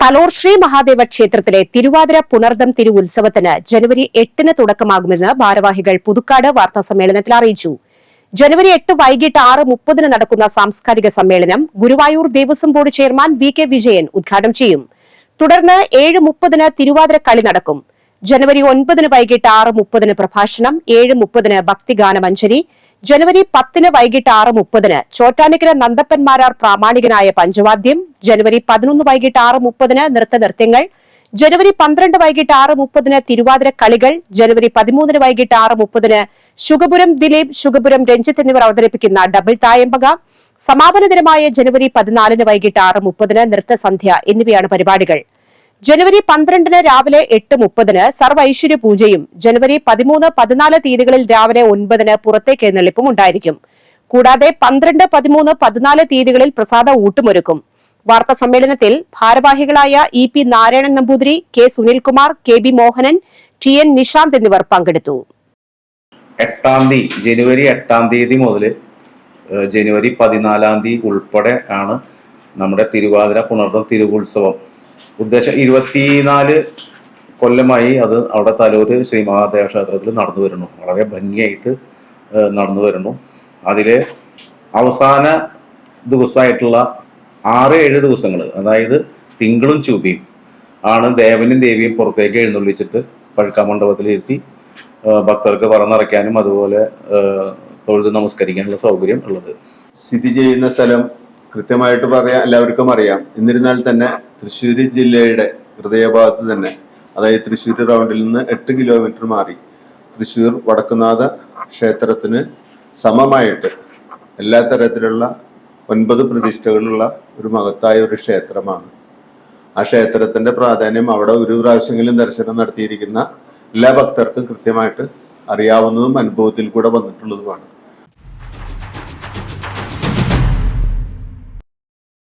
തലോർ ശ്രീ മഹാദേവ ക്ഷേത്രത്തിലെ തിരുവാതിര പുനർദം തിരു ഉത്സവത്തിന് ജനുവരി എട്ടിന് തുടക്കമാകുമെന്ന് ഭാരവാഹികൾ പുതുക്കാട് വാർത്താ സമ്മേളനത്തിൽ അറിയിച്ചു. ജനുവരി എട്ട് വൈകിട്ട് ആറ് മുപ്പതിന് നടക്കുന്ന സാംസ്കാരിക സമ്മേളനം Guruvayur Devaswom board chairman V K Vijayan ഉദ്ഘാടനം ചെയ്യും. തുടർന്ന് ഏഴ് മുപ്പതിന് തിരുവാതിര കളി നടക്കും. ജനുവരി ഒൻപതിന് വൈകിട്ട് ആറ് മുപ്പതിന് പ്രഭാഷണം ഏഴ് മുപ്പതിന് ഭക്തിഗാനമഞ്ജരി ജനുവരി പത്തിന് വൈകിട്ട് ആറ് മുപ്പതിന് ചോറ്റാനിക്കര നന്ദപ്പന്മാരാർ പ്രാമാണികനായ പഞ്ചവാദ്യം ജനുവരി പതിനൊന്ന് വൈകിട്ട് ആറ് മുപ്പതിന് നൃത്തനൃത്യങ്ങൾ ജനുവരി പന്ത്രണ്ട് വൈകിട്ട് ആറ് മുപ്പതിന് തിരുവാതിര കളികൾ ജനുവരി പതിമൂന്നിന് വൈകിട്ട് ആറ് മുപ്പതിന് ശുഗപുരം ദിലീപ് ശുഗപുരം രഞ്ജിത്ത് എന്നിവർ അവതരിപ്പിക്കുന്ന ഡബിൾ തായമ്പക സമാപന ദിനമായ ജനുവരി പതിനാലിന് വൈകിട്ട് ആറ് മുപ്പതിന് നൃത്തസന്ധ്യ എന്നിവയാണ് പരിപാടികൾ. ജനുവരി പന്ത്രണ്ടിന് രാവിലെ എട്ട് മുപ്പതിന് സർവ ഐശ്വര്യ പൂജയും ജനുവരി പതിമൂന്ന് പതിനാല് തീയതികളിൽ രാവിലെ ഒൻപതിന് പുറത്തേക്ക് എഴുന്നള്ളിപ്പും ഉണ്ടായിരിക്കും. കൂടാതെ പന്ത്രണ്ട് പതിമൂന്ന് പതിനാല് തീയതികളിൽ പ്രസാദ ഊട്ടുമൊരുക്കും. വാർത്താ സമ്മേളനത്തിൽ ഭാരവാഹികളായ E P Narayanan Namboothiri K Sunilkumar K B Mohanan T N Nishanth എന്നിവർ പങ്കെടുത്തു. എട്ടാം തീയതി ജനുവരി എട്ടാം തീയതി മുതൽ ജനുവരി പതിനാലാം തീയതി ഉൾപ്പെടെ ആണ് നമ്മുടെ തിരുവാതിര പുണർ തിരുവുത്സവം. ഉദ്ദേശം ഇരുപത്തിനാല് കൊല്ലമായി അത് അവിടെ തലൂര് ശ്രീ മഹാദേവ ക്ഷേത്രത്തിൽ നടന്നു വരുന്നു. വളരെ ഭംഗിയായിട്ട് നടന്നു വരുന്നു. അതിലെ അവസാന ദിവസമായിട്ടുള്ള ആറ് ഏഴ് ദിവസങ്ങൾ അതായത് തിങ്കളും ചൂപിയും ആണ് ദേവനും ദേവിയും പുറത്തേക്ക് എഴുന്നള്ളിച്ചിട്ട് പഴുക്കാമണ്ഡപത്തിൽ ഇരുത്തി ഏഹ്, ഭക്തർക്ക് പറന്നിറക്കാനും അതുപോലെ തൊഴുത് നമസ്കരിക്കാനുള്ള സൗകര്യം ഉള്ളത്. സ്ഥിതി ചെയ്യുന്ന സ്ഥലം കൃത്യമായിട്ട് പറയാം എല്ലാവർക്കും അറിയാം. എന്നിരുന്നാൽ തന്നെ തൃശ്ശൂർ ജില്ലയുടെ ഹൃദയഭാഗത്ത് തന്നെ അതായത് തൃശ്ശൂർ റൗണ്ടിൽ നിന്ന് എട്ട് കിലോമീറ്റർ മാറി. തൃശ്ശൂർ വടക്കുനാഥ ക്ഷേത്രത്തിന് സമമായിട്ട് എല്ലാ തരത്തിലുള്ള ഒൻപത് പ്രതിഷ്ഠകളുള്ള ഒരു മഹത്തായ ഒരു ക്ഷേത്രമാണ്. ആ ക്ഷേത്രത്തിന്റെ പ്രാധാന്യം അവിടെ ഒരു പ്രാവശ്യമെങ്കിലും ദർശനം നടത്തിയിരിക്കുന്ന എല്ലാ ഭക്തർക്കും കൃത്യമായിട്ട് അറിയാവുന്നതും അനുഭവത്തിൽ കൂടെ വന്നിട്ടുള്ളതുമാണ്.